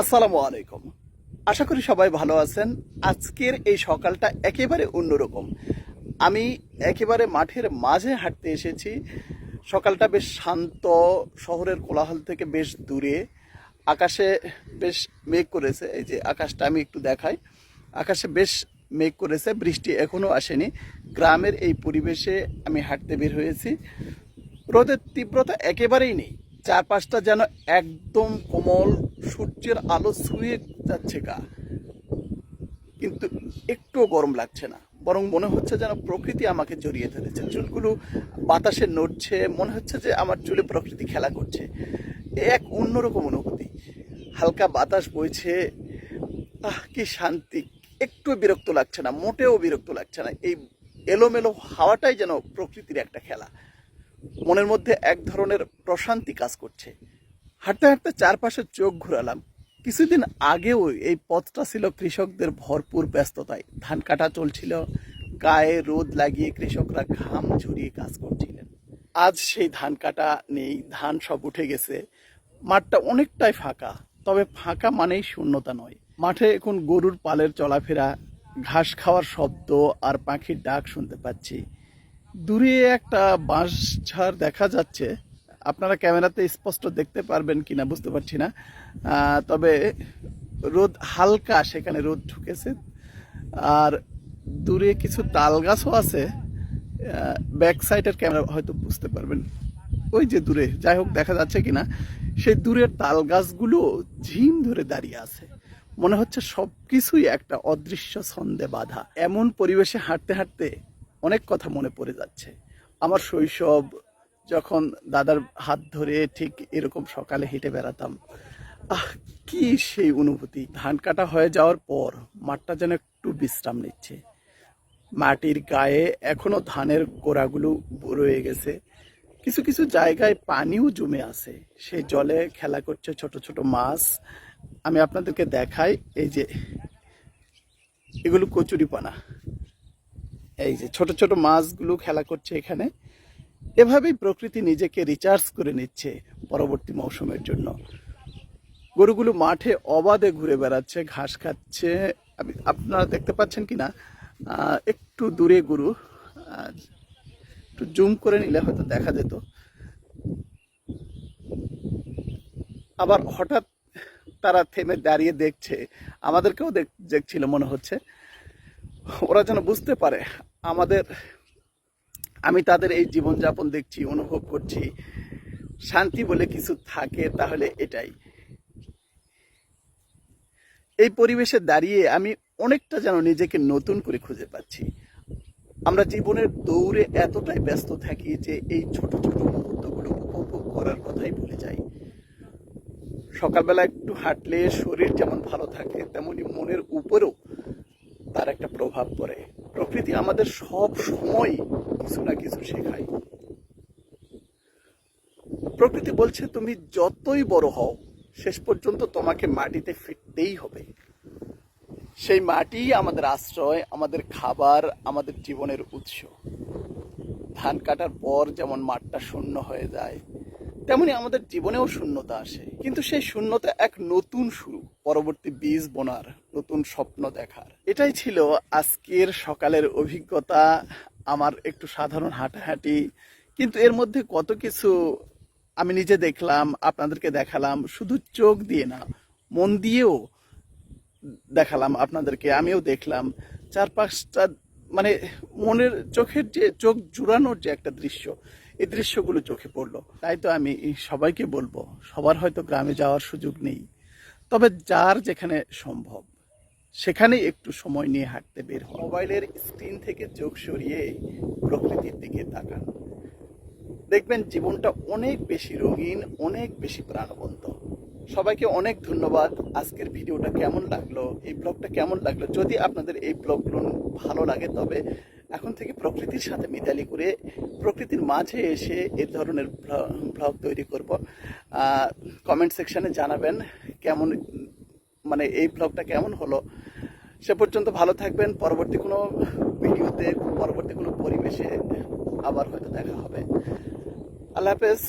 আসসালামু আলাইকুম। আশা করি সবাই ভালো আছেন। আজকের এই সকালটা একেবারে অন্যরকম। আমি একেবারে মাঠের মাঝে হাঁটতে এসেছি। সকালটা বেশ শান্ত, শহরের কোলাহল থেকে বেশ দূরে। আকাশে বেশ মেঘ করেছে, এই যে আকাশটা আমি একটু দেখাই। আকাশে বেশ মেঘ করেছে, বৃষ্টি এখনও আসেনি। গ্রামের এই পরিবেশে আমি হাঁটতে বের হয়েছি। রোদের তীব্রতা একেবারেই নেই। চারপাশটা যেন একদম কোমল সূর্যের আলো ছুঁয়ে যাচ্ছে গা। কিন্তু একটুও গরম লাগছে না। বরং মনে হচ্ছে যেন প্রকৃতি আমাকে জড়িয়ে ধরেছে। চুলগুলো বাতাসে নড়ছে, মনে হচ্ছে যে আমার চুলে প্রকৃতি খেলা করছে। এক অন্যরকম অনুভূতি। হালকা বাতাস বইছে। আহ, কি শান্তি। একটু বিরক্ত লাগছে না, মোটেও বিরক্ত লাগছে না। এই এলোমেলো হাওয়াটাই যেন প্রকৃতির একটা খেলা। মনের মধ্যে এক ধরনের প্রশান্তি কাজ করছে। হাঁটতে হাঁটতে চারপাশে চোখ ঘুরালাম। কিছুদিন আগেও এই পথটা ছিল কৃষকদের ভরপুর ব্যস্ততায়। ধান কাটা চলছিল, গায়ে রোদ লাগিয়ে কৃষকরা ঘাম ঝরিয়ে কাজ করছিলেন। আজ সেই ধান কাটা নেই, ধান সব উঠে গেছে। মাঠটা অনেকটাই ফাঁকা, তবে ফাঁকা মানেই শূন্যতা নয়। মাঠে এখন গরুর পালের চলাফেরা, ঘাস খাওয়ার শব্দ আর পাখির ডাক শুনতে পাচ্ছি। দূরে একটা বাঁশ ঝাড় দেখা যাচ্ছে। আপনারা ক্যামেরাতে স্পষ্ট দেখতে পারবেন কিনা বুঝতে পারছি না। তবে রোদ হালকা, সেখানে রোদ ঢুকেছে। আর দূরে কিছু তাল গাছও আছে। ব্যাক সাইডের ক্যামেরা হয়তো বুঝতে পারবেন। ওই যে দূরে, যাই হোক, দেখা যাচ্ছে কিনা। সেই দূরের তাল গাছগুলো ঝিম ধরে দাঁড়িয়ে আছে। মনে হচ্ছে সব কিছুই একটা অদৃশ্য ছন্দে বাধা। এমন পরিবেশে হাঁটতে হাঁটতে অনেক কথা মনে পড়ে যাচ্ছে। আমার শৈশব যখন দাদার হাত ধরে ঠিক এরকম সকালে হেঁটে বেড়াতাম, আহ, কি সেই অনুভূতি। ধান কাটা হয়ে যাওয়ার পর মাঠটা যেন একটু বিশ্রাম নিচ্ছে। মাটির গায়ে এখনও ধানের গোড়াগুলো রয়ে গেছে। কিছু কিছু জায়গায় পানিও জমে আছে। সেই জলে খেলা করছে ছোট ছোট মাছ। আমি আপনাদেরকে দেখাই এই যে, এগুলো কচুরিপানা। এই যে ছোট ছোট মাছগুলো খেলা করছে এখানে। এভাবেই প্রকৃতি নিজেকে রিচার্জ করে নিচ্ছে পরবর্তী মৌসুমের জন্য। গরুগুলো মাঠে অবাধে ঘুরে বেড়াচ্ছে, ঘাস খাচ্ছে। আপনারা দেখতে পাচ্ছেন কি না একটু দূরে গরু একটু জুম করে নিলে হয়তো দেখা যেত। আবার হঠাৎ তারা থেমে দাঁড়িয়ে দেখছে, আমাদেরকেও দেখ- দেখছিল মনে হচ্ছে। ওরা যেন বুঝতে পারে, আমাদের আমি তাদের এই জীবনযাপন দেখছি, অনুভব করছি। শান্তি বলে কিছু থাকে, তাহলে এটাই। এই পরিবেশে দাঁড়িয়ে আমি অনেকটা যেন নিজেকে নতুন করে খুঁজে পাচ্ছি। আমরা জীবনের দৌড়ে এতটাই ব্যস্ত থাকি যে এই ছোট ছোট মুহূর্তগুলো উপভোগ করার কথাই ভুলে যাই। সকালবেলা একটু হাঁটলে শরীর যেমন ভালো থাকে, তেমনি মনের উপরেও তার একটা প্রভাব পড়ে। প্রকৃতি আমাদের সব সময় কিছু না কিছু শেখায় প্রকৃতি বলছে, তুমি যতই বড় হও, শেষ পর্যন্ত তোমাকে মাটিতে ফিরতেই হবে। সেই মাটি আমাদের আশ্রয়, আমাদের খাবার, আমাদের জীবনের উৎস। ধান কাটার পর যেমন মাঠটা শূন্য হয়ে যায়, তেমনি আমাদের জীবনেও শূন্যতা আসে। কিন্তু সেই শূন্যতা এক নতুন শুরু, পরবর্তী বীজ বোনার, নতুন স্বপ্ন দেখার। এটাই ছিল আজকের সকালের অভিজ্ঞতা। আমার একটু সাধারণ হাঁটাহাঁটি, কিন্তু এর মধ্যে কত কিছু আমি নিজে দেখলাম, আপনাদেরকে দেখালাম, শুধু চোখ দিয়ে না, মন দিয়েও দেখালাম আপনাদেরকে, আমিও দেখলাম। চারপাশটা মানে মনের চোখের যে, চোখ জুড়ানোর যে একটা দৃশ্য, এই দৃশ্যগুলো চোখে পড়ল। তাই তো আমি সবাইকে বলব, সবার হয়তো গ্রামে যাওয়ার সুযোগ নেই, তবে যার যেখানে সম্ভব। সেখানেই একটু সময় নিয়ে হাঁটতে বের হন। মোবাইলের স্ক্রিন থেকে চোখ সরিয়ে প্রকৃতির দিকে তাকান। দেখবেন জীবনটা অনেক বেশি রঙিন, অনেক বেশি প্রাণবন্ত। সবাইকে অনেক ধন্যবাদ। আজকের ভিডিওটা কেমন লাগল? এই ব্লগটা কেমন লাগল? যদি আপনাদের এই ব্লগগুলো ভালো লাগে, তবে এখন থেকে প্রকৃতির সাথে মিতালি করে প্রকৃতির মাঝে এসে এই ধরনের ব্লগ তৈরি করব। কমেন্ট সেকশানে জানাবেন কেমন মানে এই ব্লগটা কেমন হলো। সে পর্যন্ত ভালো থাকবেন। পরবর্তী কোনো ভিডিওতে, পরবর্তী কোনো পরিবেশে আবার হয়তো দেখা হবে। আল্লাহ হাফেজ।